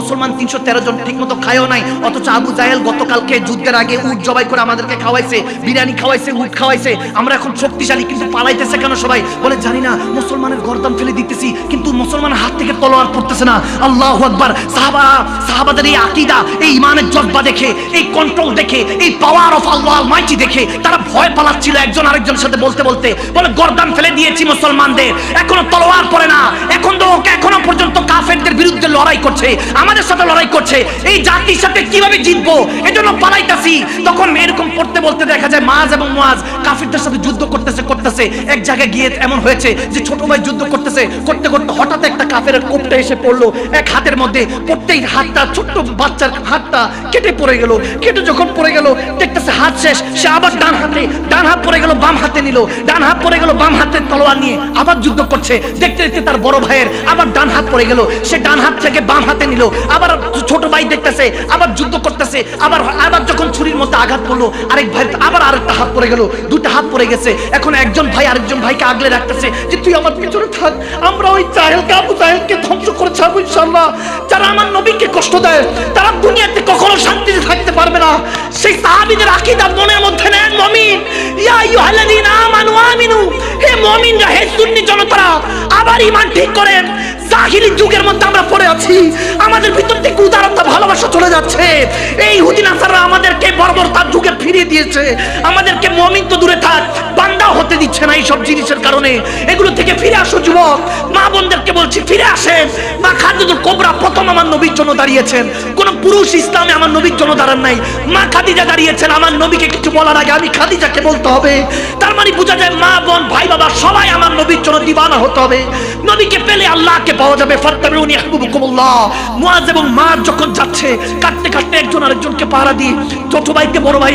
মুসলমান তিনশো তেরো জন ঠিক মতো খায়ও নাই, অথচ আবু জাহেল গতকালকে যুদ্ধের আগে উট জবাই করে আমাদেরকে খাওয়াইছে, বিরিয়ানি খাওয়াইছে, উট খাওয়াইছে। আমরা এখন শক্তিশালী, কিন্তু পালাইতেছে কেন সবাই? বলে, জানি না, মুসলমানের গরদান ফেলে দিতেছি, কিন্তু তলোয়ার পড়তেছে না। আল্লাহ আকবার। সাহাবা সাহাবাদের এই আকিদা, এই ইমানের জজ্বা দেখে, এই কন্ট্রোল দেখে, এই পাওয়ার অফ আল্লাহ মাইটি দেখে তারা ভয় পালাচ্ছিল একজন আরেকজনের সাথে বলতে বলতে। বলে, গর্দান ফেলে দিয়েছি মুসলমানদের। এখনও তলোয়ার পড়ে না। এখন তো এখনও পর্যন্ত কাফেরদের বিরুদ্ধে লড়াই করছে, আমাদের সাথে লড়াই করছে। এই জাতির সাথে কীভাবে জিতবো? এজন্য পালাইতাছি। তখন এরকম পড়তে বলতে দেখা যায়, মাজ এবং মাজ কাফিরদের সাথে যুদ্ধ করতেছে করতেছে। এক জায়গায় গিয়ে এমন হয়েছে যে ছোট ভাই যুদ্ধ করতেছে, করতে করতে হঠাৎ একটা কাফের কোপটা এসে পড়ল। এক হাতের মধ্যে পড়তেই হাতটা, ছোট্ট বাচ্চার হাতটা কেটে পড়ে গেল। কেটে যখন পড়ে গেল, দেখতেছে হাত শেষ। সে আবার ডান হাতে, ডান হাত পড়ে গেল, বাম হাতে নিল। ডান হাত পড়ে গেল, বাম হাতে তলোয়ার নিয়ে আবার যুদ্ধ করছে। দেখতে দেখতে তার বড় ভাইয়ের আবার ডান হাত পড়ে গেল। সে ডান হাত থেকে বাম হাতে নিল। আবার ছোট ভাই দেখতেছে, আবার যুদ্ধ করতেছে। আবার আবার যখন ছুরির মতো আঘাত পড়ল আরেক ভাই, আবার আরেকটা হাত পড়ে গেল। দুটো হাত পড়ে গেছে। এখন একজন ভাই আরেকজন ভাইকে আগলে রাখতেছে যে, তুই আমার পিছনে থাক। আমরা ওই চাহেলকে কাবু চাহেলকে কষ্ট দেয়, তারা দুনিয়াতে কখনো শান্তিতে থাকতে পারবে না। সেই সাহাবীদের আকীদা মনের মধ্যে নেন মমিন। ইয়া আইয়ুহাল্লাযীনা আমানু আমিনু। হে মুমিনরা, হে সুন্নি জনতারা, আবার ঈমান ঠিক করেন। জাহিলি যুগের মধ্যে আমরা পড়ে আছি। আমাদের ভিতর থেকে উদারতা, ভালোবাসা চলে যাচ্ছে। এই হুদিন আসাররা আমাদেরকে বর্বরতার যুগে ফিরিয়ে দিয়েছে। আমাদেরকে মমিন তো দূরে থাক, বান্দাও হতে দিচ্ছে না এইসব জিনিসের কারণে। এগুলো থেকে ফিরে আসো, যুবক। মা বোনদেরকে বলছি, ফিরে আসেন। মা খাদিজুল কোবরা নবীর জন্য দাঁড়িয়েছেন। কোন পুরুষ ইসলামে আমার নবীর জন্য দাঁড়ান নাই। মা খাদিজা দাঁড়িয়েছেন। আমার নবীকে কিছু বলার আগে আমি খাদিজাকে বলতে হবে। তার মানে বোঝা যায় মা, বোন, ভাই, বাবা সবাই আমার নবীর জন্য দিবানা হতে হবে। নবীকে পেলে আল্লাহকে পাওয়া যাবে। ফাত্তাবিউনি ইয়াহবুবুকুমুল্লাহ মুআজ এবং মা যখন যাচ্ছে কাটতে কাটতে একজন আরেকজনকে পাহারা দিয়ে ছোট ভাইকে বড় ভাই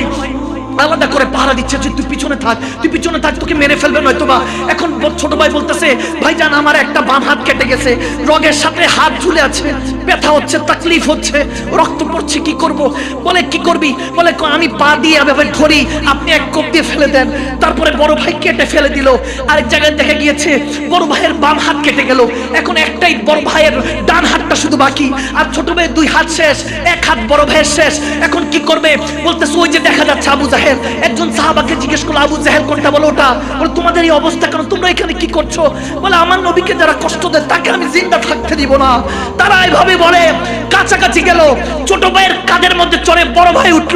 আলাদা করে পাহারা দিচ্ছে যে তুই পিছনে থাক, তুই পিছনে থাক, তোকে মেরে ফেলবে নয়তো বা এখন ছোট ভাই বলতেছে, ভাইজান, আমার একটা বাম হাত কেটে গেছে, রগের সাথে হাত ঝুলে আছে, ব্যথা হচ্ছে, তাকলিফ হচ্ছে, রক্ত পড়ছে, কি করব? বলে, কি করবি? বলে আমি পা দিয়ে এভাবে ধরি, আপনি এক কোপ দিয়ে ফেলে দেন। তারপরে বড় ভাই কেটে ফেলে দিল। আরেক জায়গায় দেখা গিয়েছে, বড় ভাইয়ের বাম হাত কেটে গেল। এখন একটাই বড় ভাইয়ের ডান হাতটা শুধু বাকি, আর ছোট ভাইয়ের দুই হাত শেষ, এক হাত বড় ভাইয়ের শেষ। এখন কি করবে? বলতেছে, ওই যে দেখা যাচ্ছে, আবু জাহেল। একজন সাহাবাকে জিজ্ঞেস করল, আবু জাহেল কোনটা? বলো, ওটা। বলে, তোমাদের এই অবস্থা কেন? তোমরা এখানে কি করছ? বলে, আমার নবীকে যারা কষ্ট দেয়, তাকে আমি জিন্দা থাকতে দিব না। তারা এভাবে বলে, কাছাকাছি গেল। ছোট ভাইয়ের কাদের মধ্যে চড়ে বড় ভাই উঠল।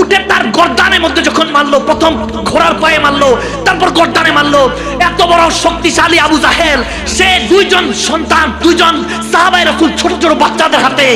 উঠে তার গর্দানের মধ্যে যখন মারলো, প্রথম ঘোড়ার পায়ে মারলো, তারপর গর্দানে মারলো, এত বড় শক্তিশালী আবু জাহেল, সে দুইজন সন্তান, দুইজন সাহাবাই রাসূল ছোট ছোট বাচ্চাদের হাতে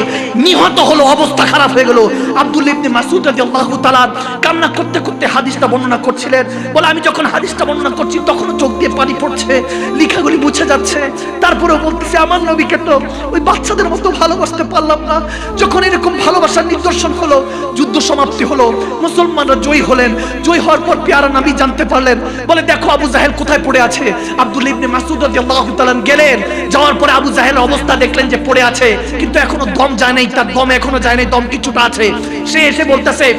নিহত হলো, অবস্থা খারাপ হয়ে গেল। আব্দুল ইবনে মাসউদ রাদিয়াল্লাহু তাআলা কান্না করতে করতে হাদিসটা বর্ণনা করছিলেন। বলে, আমি যখন হাদিসটা বর্ণনা করছি তখন চোখ দিয়ে পানি পড়ছে, লেখাগুলি মুছে যাচ্ছে। তারপরেও বলতেছে, আমার নবীকে তো ওই বাচ্চাদের মতো ভালোবাসতে পারলাম না। যখন এরকম ভালোবাসার নিদর্শন হলো, যুদ্ধ সমাপ্তি হলো। মুসলমানরা জয়ী হলেন। জয়ী হওয়ার পর পেয়ারা নাবি জানতে পারলেন। বলে, দেখো, আবু জাহেল কোথায় পড়ে আছে? আব্দুল ইবনে মাসুদ রাদিয়াল্লাহু তাআলা গেলেন। যাওয়ার পরে আবু জাহেলের অবস্থা দেখলেন যে পড়ে আছে। কিন্তু এখনও দম যায় নাই। তার দম এখনও যায় নাই। দম কিছুটা আছে। সে এসে বলতেছে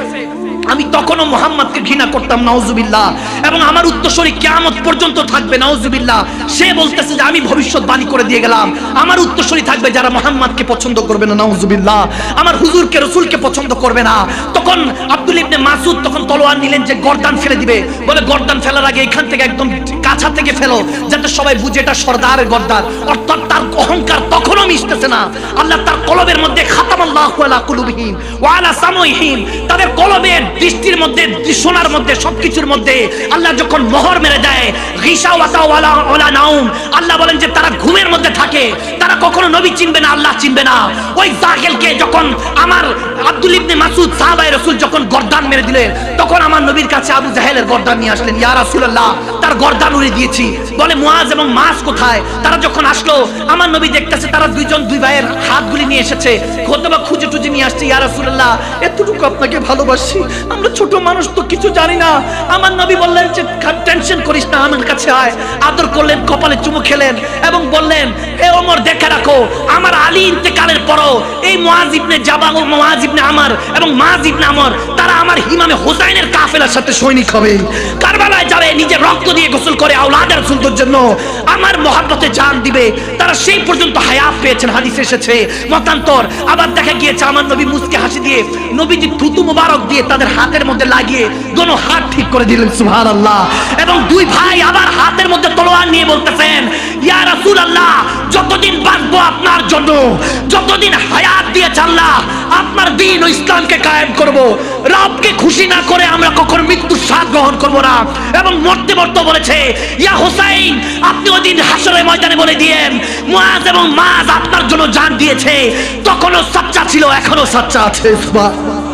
আমি তখনও মোহাম্মদকে ঘৃণা করতাম, নাউজুবিল্লাহ। এবং আমার উত্তরসূরি কিয়ামত পর্যন্ত থাকবে, নাউজুবিল্লাহ। সে বলতেছে যে, আমি ভবিষ্যৎবাণী করে দিয়ে গেলাম। আমার উত্তরসূরি থাকবে যারা মোহাম্মদকে পছন্দ করবে না, নাউজুবিল্লাহ। আমার হুজুরকে, রসুলকে পছন্দ করবে না। তখন আব্দুল ইবনে মাসুদ তখন তলোয়ার নিলেন যে, গর্দান ফেলে দিবে। বলে, গর্দান ফেলার আগে এখান থেকে একদম কাছা থেকে ফেলো, যাতে সবাই বুঝে এটা সর্দারের গর্দান। অর্থাৎ তার অহংকার তখনও মিশতেছে না। আল্লাহ তার কলবের মধ্যে খাতামাল্লাহু আলা কুলুবিহিম ওয়া আলা তাদের কলবের দৃষ্টির মধ্যে সোনার মধ্যে, সবকিছুর মধ্যে আল্লাহ যখন মোহর মেরে দেয় ঘিসা ওয়াসা ওয়ালা ওলা নাউম আল্লাহ বলেন যে তারা ঘুমের মধ্যে থাকে। কখনো নবী চিনবে না, আল্লাহ চিনবে না। ওই জাহেলকে যখন আমার আব্দুল ইবনে মাসুদ সাহাবায়ে রাসূল যখন গর্দান মেরে দিলেন, তখন আমার নবীর কাছে আবু জাহেলের গর্দান নিয়ে আসলেন। ইয়া রাসূলুল্লাহ, তার গর্দান উড়িয়ে দিয়েছি। বলে, মুআজ এবং মাস কোথায়? তারা যখন আসলো, আমার নবী দেখতেছে তারা দুইজন দুই ভাইয়ের হাতগুলি নিয়ে এসেছে। হয়তোবা খুঁজে টুজে নিয়ে আসছে, ইয়া রাসূলুল্লাহ, এতটুকু আপনাকে ভালোবাসি? আমরা ছোট মানুষ তো কিছু জানি না। আমার নবী বললেন যে টেনশন করিস না, আমার কাছে আয়। আদর করলেন, কপালে চুমু খেলেন এবং বললেন হে ওমর, দেখে রাখো। আমার আলী ইন্তেকালের পরও এই মহাজিবনে জাবাল ও মহাজিবনে আমার এবং মহাজিবনে আমর, তারা আমার হিমামে হোসাইনের কাফেলার সাথে সৈনিক হবে। কারবালায় যাবে, নিজের রক্ত দিয়ে গোসল করে আওলাদের রাসূলদের জন্য আমার মহাব্বতে জান দিবে। তারা সেই পর্যন্ত হায়াত পেয়েছেন, হাদিস এসেছে। মতান্তর, আবার দেখা গিয়েছে আমার নবী মুসকে হাসি দিয়ে নবীজি থুতু মুবারক দিয়ে তাদের হাতের মধ্যে লাগিয়ে দোনো হাত ঠিক করে দিলেন, সুবহানাল্লাহ। এবং দুই ভাই আবার হাতের মধ্যে তলোয়ার নিয়ে বলতেছেন, ইয়া রাসূলুল্লাহ, যতদিন বাঁচবো আপনার জন্য, যতদিন হায়াত দিয়ে আল্লাহ, আপনার দিন ও ইসলামকে কায়েম করব। রবকে খুশি না করে আমরা কখনো মৃত্যুর স্বাদ গ্রহণ করব না। এবং মরতে মরতে বলেছে ইয়া হুসাইন, আপনি ওদিন হাসরের ময়দানে বলে দিয়েন মুআজ এবং মাজ আপনার জন্য জান দিয়েছে, তখনও সাচ্চা ছিল এখনও সাচ্চা আছে সুবহান